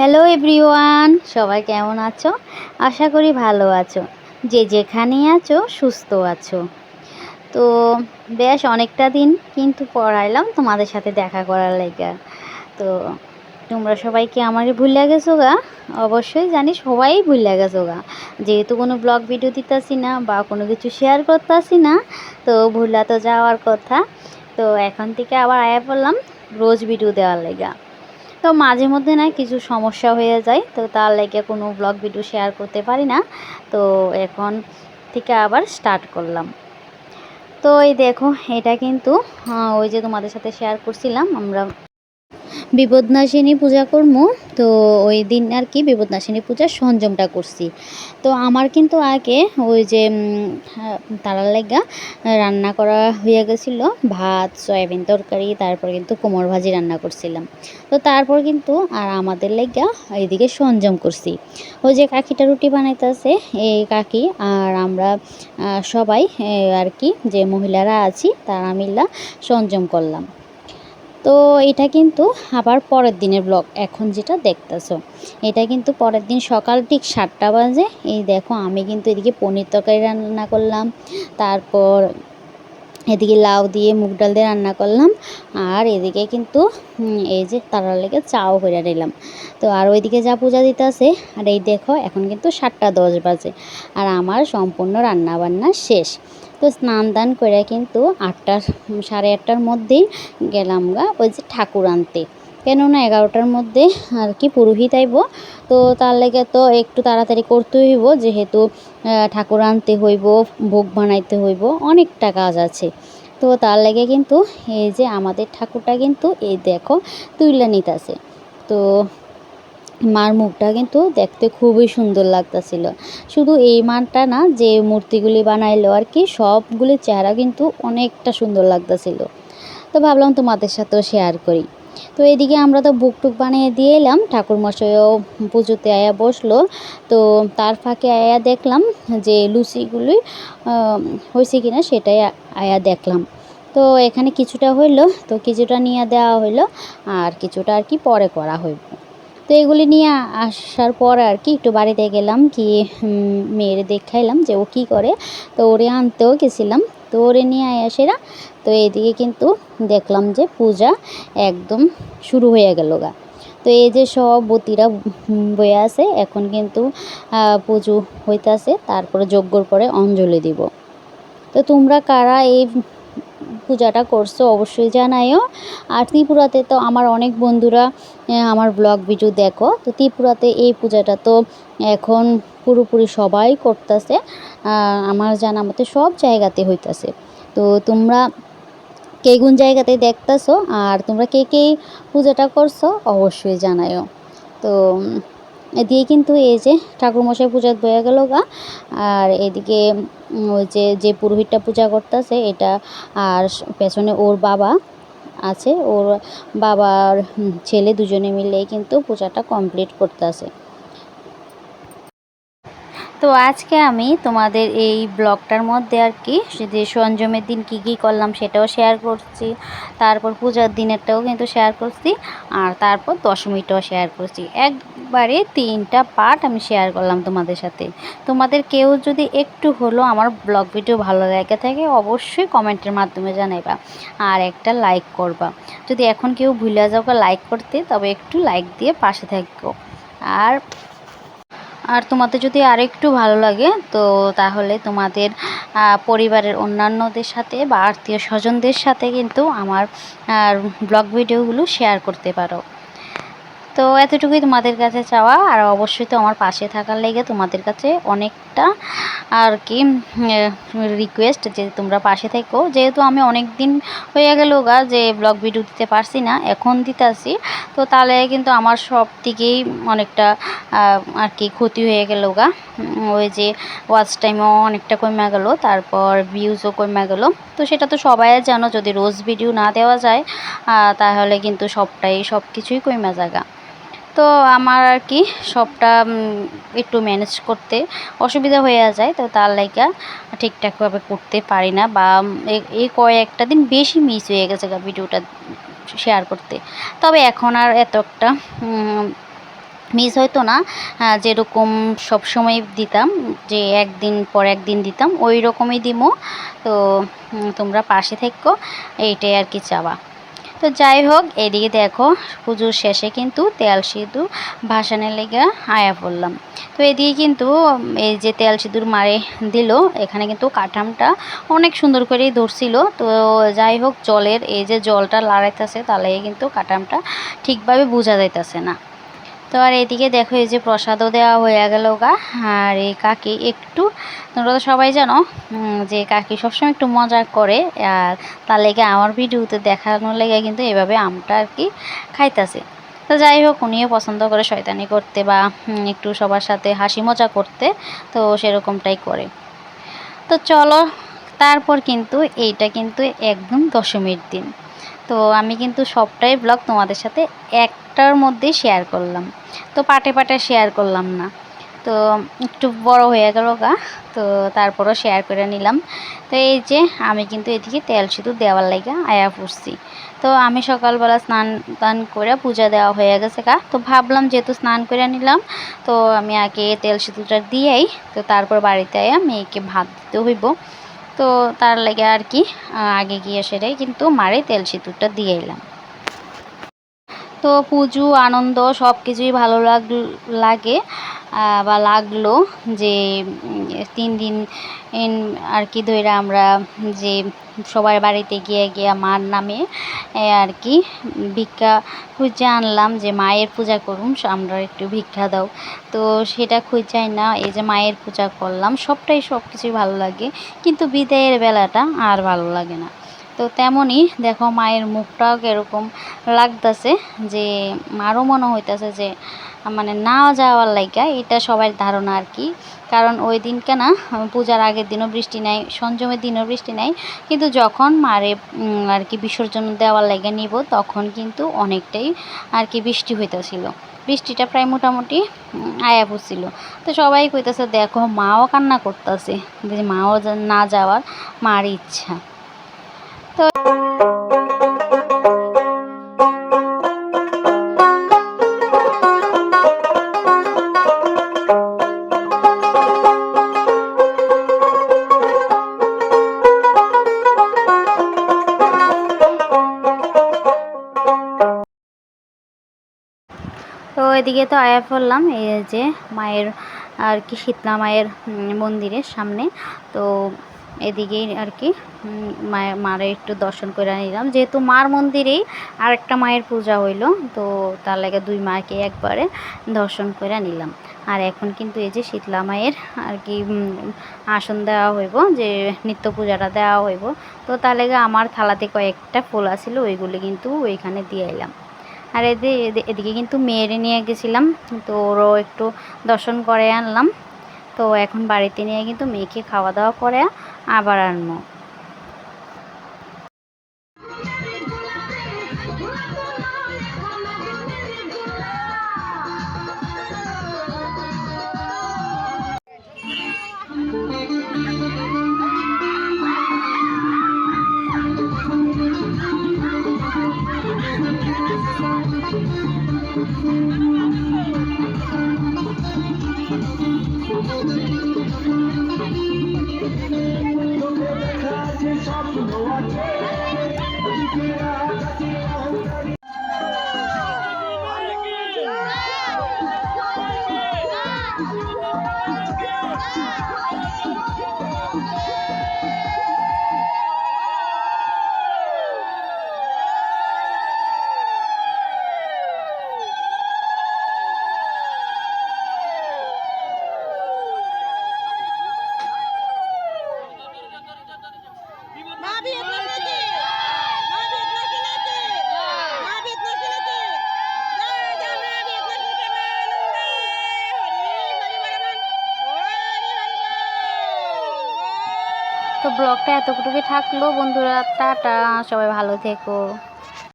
Hello everyone সবাই কেমন আছো? আশা করি ভালো আছো। যে যেখানেই আছো, সুস্থ আছো। তো বেশ অনেকটা দিন কিন্তু পড়াইলাম তোমাদের সাথে দেখা করার লেগে। তো তোমরা সবাই কি আমাকে ভুলে গেছো গা? অবশ্যই জানি সবাই ভুলে গেছো গা। যেহেতু কোনো ব্লগ ভিডিও দিতেছি না বা কোনো কিছু শেয়ার করতেছি না, তো ভুলা তো যাওয়ার কথা। তো এখন থেকে আবার আয়া পড়লাম রোজ ভিডিও দেওয়ার লেগা। তো মাঝে মধ্যে না কিছু সমস্যা হয়ে যায়, তো তার লেগে কোনো ব্লগ ভিডিও শেয়ার করতে পারি না। তো এখন থেকে আবার স্টার্ট করলাম। তো এই দেখো, এটা কিন্তু ওই যে তোমাদের সাথে শেয়ার করছিলাম, আমরা বিপদনাশিনী পূজা করব তো ওই দিন আর কি বিপদনাশিনী পূজার সংযমটা করছি। তো আমার কিন্তু আগে ওই যে তারার লেগা রান্না করা হয়ে গেছিল। ভাত, সয়াবিন তরকারি, তারপর কিন্তু কোমর ভাজি রান্না করছিলাম। তো তারপর কিন্তু আর আমাদের লেগা এইদিকে সংযম করছি। ওই যে কাকিটা রুটি বানাইতেছে, এই কাকি আর আমরা সবাই আর কি যে মহিলারা আছি, তারা মিল্লা সংযম করলাম। তো এটা কিন্তু আবার পরের দিনের ব্লগ এখন যেটা দেখতেছো, এটা কিন্তু পরের দিন সকাল ঠিক সাতটা বাজে। এই দেখো, আমি কিন্তু এদিকে পনির তরকারি রান্না করলাম। তারপর এদিকে লাউ দিয়ে মুগ ডাল দিয়ে রান্না করলাম, আর এদিকে কিন্তু এই যে তারা লেগে চাও করে নিলাম। তো আর ওইদিকে যা পূজা দিতে আছে, আর এই দেখো, এখন কিন্তু সাতটা দশ বাজে, আর আমার সম্পূর্ণ রান্না বান্না শেষ। তো স্নান দান করে কিন্তু আটটার, সাড়ে আটটার মধ্যেই গেলাম গা ওই যে ঠাকুর আনতে। কেননা এগারোটার মধ্যে আর কি পুরোহিত আইব। তো তার লেগে তো একটু তাড়াতাড়ি করতে হইব, যেহেতু ঠাকুর আনতে হইব, ভোগ বানাইতে হইব, অনেকটা কাজ আছে। তো তার লেগে কিন্তু এই যে আমাদের ঠাকুরটা কিন্তু এই দেখো তুইলা নিতেছে। তো মার মুখটা কিন্তু দেখতে খুবই সুন্দর লাগতাছিল। শুধু এই মারটা না, যে মূর্তিগুলি বানাইলো আর কি, সবগুলি চেহারা কিন্তু অনেকটা সুন্দর লাগতাছিল। তো ভাবলাম তোমাদের সাথেও শেয়ার করি। তো এদিকে আমরা তো বুক টুক বানিয়ে দিয়ে এলাম। ঠাকুরমশাইও পুজোতে আয়া বসল। তো তার ফাঁকে আয়া দেখলাম যে লুচিগুলি হয়েছে কিনা সেটাই আয়া দেখলাম। তো এখানে কিছুটা হইল, তো কিছুটা নিয়ে দেওয়া হইল আর কিছুটা আর কি পরে করা হইব। তো এগুলি নিয়ে আসার পর আর কি একটু বাড়িতে গেলাম, কি মেয়ের দেখাইলাম যে ও কী করে। তো ওরে আনতেও গেছিলাম। তো ওরে নিয়ে আয়া সেরা। তো এইদিকে কিন্তু দেখলাম যে পূজা একদম শুরু হয়ে গেল গা। তো এই যে সব বতীরা বয়ে আছে, এখন কিন্তু পুজো হইতাছে, তারপরে যজ্ঞর পরে অঞ্জলি দিব। তো তোমরা কারা এই পূজাটা করছ অবশ্যই জানাইও। আর ত্রিপুরাতে তো আমার অনেক বন্ধুরা আমার ব্লগ ভিডিও দেখো। তো ত্রিপুরাতে এই পূজাটা তো এখন পুরোপুরি সবাই করতেছে আমার জানা মতে সব জায়গাতে হইতাছে। তো তোমরা কে কোন জায়গাতে দেখতেছো আর তোমরা কে কে পূজাটা করছ অবশ্যই জানায়ও। তো এদিকে কিন্তু এই যে ঠাকুরমশাই পূজা বয়ে গেল গা, আর এদিকে ওই যে যে পুরোহিতটা পূজা করতেছে এটা আর পেছনে ওর বাবা আছে, ওর বাবার ছেলে দুজনে মিলে কিন্তু পূজাটা কমপ্লিট করতেছে। তো আজকে আমি তোমাদের এই ব্লগটার মধ্যে আর কি যে সংযমের দিন কি কি করলাম সেটাও শেয়ার করছি, তারপর পূজার দিনেরটাও কিন্তু শেয়ার করছি, আর তারপর দশমীটাও শেয়ার করছি। একবারে তিনটা পার্ট আমি শেয়ার করলাম তোমাদের সাথে। তোমাদের কেউ যদি একটু হলো আমার ব্লগ ভিডিও ভালো লাগে থাকে, অবশ্যই কমেন্টের মাধ্যমে জানাইবা, আর একটা লাইক করবা। যদি এখন কেউ ভুলে যাও লাইক করতে, তবে একটু লাইক দিয়ে পাশে থাকো। আর আর তোমাদের যদি আরেকটু ভালো লাগে, তো তাহলে তোমাদের পরিবারের অন্যান্যদের সাথে বা আত্মীয় স্বজনদের সাথে কিন্তু আমার ব্লগ ভিডিওগুলো শেয়ার করতে পারো। তো এতটুকুই তোমাদের কাছে চাওয়া, আর অবশ্যই তো আমার পাশে থাকার লেগে তোমাদের কাছে অনেকটা আর কি রিকোয়েস্ট যে তোমরা পাশে থেকো। যেহেতু আমি অনেক দিন হয়ে গেল গা যে ব্লগ ভিডিও দিতে পারছি না, এখন দিতে আসি তো তাহলে কিন্তু আমার সব দিকেই অনেকটা আর কি ক্ষতি হয়ে গেল গা। ওই যে ওয়াচ টাইমও অনেকটা কমে গেল, তারপর ভিউজও কমে গেল। তো সেটা তো সবাই জানো, যদি রোজ ভিডিও না দেওয়া যায় তাহলে কিন্তু সবটাই সব কিছুই কমে জায়গা তো আমার আর কি সবটা একটু ম্যানেজ করতে অসুবিধা হয়ে যায়। তো তার লাইগা ঠিকঠাকভাবে করতে পারি না বা এই কয়েকটা দিন বেশি মিস হয়ে গেছে ভিডিওটা শেয়ার করতে। তবে এখন আর এত একটা মিস হয়তো না। যেরকম সবসময় দিতাম, যে একদিন পর একদিন দিতাম, ওই রকমই দিমো। তো তোমরা পাশে থেকো, এইটাই আর কি চাওয়া। তো যাই হোক, এদিকে দেখো, পুজোর শেষে কিন্তু তেল সিঁদুর ভাসানের লেগে আয়া পড়লাম। তো এদিকে কিন্তু, এই যে তেল সিঁদুর মারে দিল, এখানে কিন্তু কাঠামটা অনেক সুন্দর করেই ধরছিল। তো যাই হোক, জলের এই যে জলটা লড়াইতেছে, তাহলে কিন্তু কাঠামটা ঠিকভাবে বোঝা যাইতেছে না। তো আর এদিকে দেখো, এই যে প্রসাদও দেওয়া হয়ে গেল গা। আর এই কাকি একটু, তোমরা তো সবাই জানো যে কাকি সবসময় একটু মজা করে, আর তার লেগে আমার ভিডিওতে দেখানোর লেগে কিন্তু এভাবে আমটা আর কি খাইতাছে। তো যাই হোক, উনিও পছন্দ করে শয়তানি করতে বা একটু সবার সাথে হাসি মজা করতে, তো সেরকমটাই করে। তো চলো, তারপর কিন্তু এইটা কিন্তু একদম দশমীর দিন। তো আমি কিন্তু সবটাই ব্লগ তোমাদের সাথে একটার মধ্যেই শেয়ার করলাম। তো পাটে পাটে শেয়ার করলাম না। তো একটু বড় হয়ে গেল গা। তো তারপরও শেয়ার করে নিলাম। তো এই যে আমি কিন্তু এদিকে তেল সিঁদুর দেওয়ার লাগে আয়া পড়ছি। তো আমি সকালবেলা স্নান টান করে পূজা দেওয়া হয়ে গেছে গা। তো ভাবলাম যেহেতু স্নান করে নিলাম, তো আমি আগে তেল সিঁদুরটা দিয়েই, তো তারপর বাড়িতে আয়া মেয়েকে ভাত দিতে হইব। তো তার লাগে আর কি আগে গিয়ে সেটাই কিন্তু মারে তেল সিঁদুরটা দিয়ে এলাম। তো পুজো, আনন্দ সব কিছুই ভালো লাগ, লাগে। বা লাগল যে তিন দিন আর কি ধরে আমরা যে সবার বাড়িতে গিয়ে গিয়ে মার নামে আর কি ভিক্ষা খুঁজে আনলাম যে মায়ের পূজা করুন আমরা একটু ভিক্ষা দাও। তো সেটা খুঁজাই না, এই যে মায়ের পূজা করলাম, সবটাই সব কিছুই ভালো লাগে। কিন্তু বিদায়ের বেলাটা আর ভালো লাগে না। তো তেমনই দেখো মায়ের মুখটাও এরকম লাগতেছে যে মারও মনে হইতেছে যে মানে না যাওয়ার লাইগা এটা সবার ধারণা আর কি। কারণ ওই দিনকে না, পূজার আগের দিনও বৃষ্টি নাই, সঞ্জমের দিনও বৃষ্টি নাই, কিন্তু যখন মারে আর কি বিসর্জন দেওয়ার লাইগা নিব, তখন কিন্তু অনেকটাই আর কি বৃষ্টি হইতেছিল। বৃষ্টিটা প্রায় মোটামুটি আয়া পড়ছিল। তো সবাই কইতেছে, দেখো, মাও কান্না করতেছে, যে মাও না যাওয়ার, মার ইচ্ছা। তো এদিকে তো আয়া পড়লাম, এই যে মায়ের আর কি শীতলা মায়ের মন্দিরের সামনে। তো এদিকেই আর কি মায়ের মারে একটু দর্শন করে নিলাম। যেহেতু মার মন্দিরেই আর একটা মায়ের পূজা হইল, তো তার লাগে দুই মাকে একবারে দর্শন করে নিলাম। আর এখন কিন্তু এই যে শীতলা মায়ের আর কি আসন দেওয়া হইব, যে নিত্য পূজাটা দেওয়া হইব, তো তার লাগে আমার থালাতে কয়েকটা ফুল আছিল, ওইগুলি কিন্তু ওইখানে দিয়ে এলাম। আর এদি, এদি- এদিকে কিন্তু মেয়েরে নিয়ে গেছিলাম, তো ওরও একটু দর্শন করে আনলাম। তো এখন বাড়িতে নিয়ে কিন্তু মেয়েকে খাওয়া দাওয়া করে আবার আনব। ব্লগটা এতটুকুই থাকল বন্ধুরা টাটা সবাই ভালো থেকো।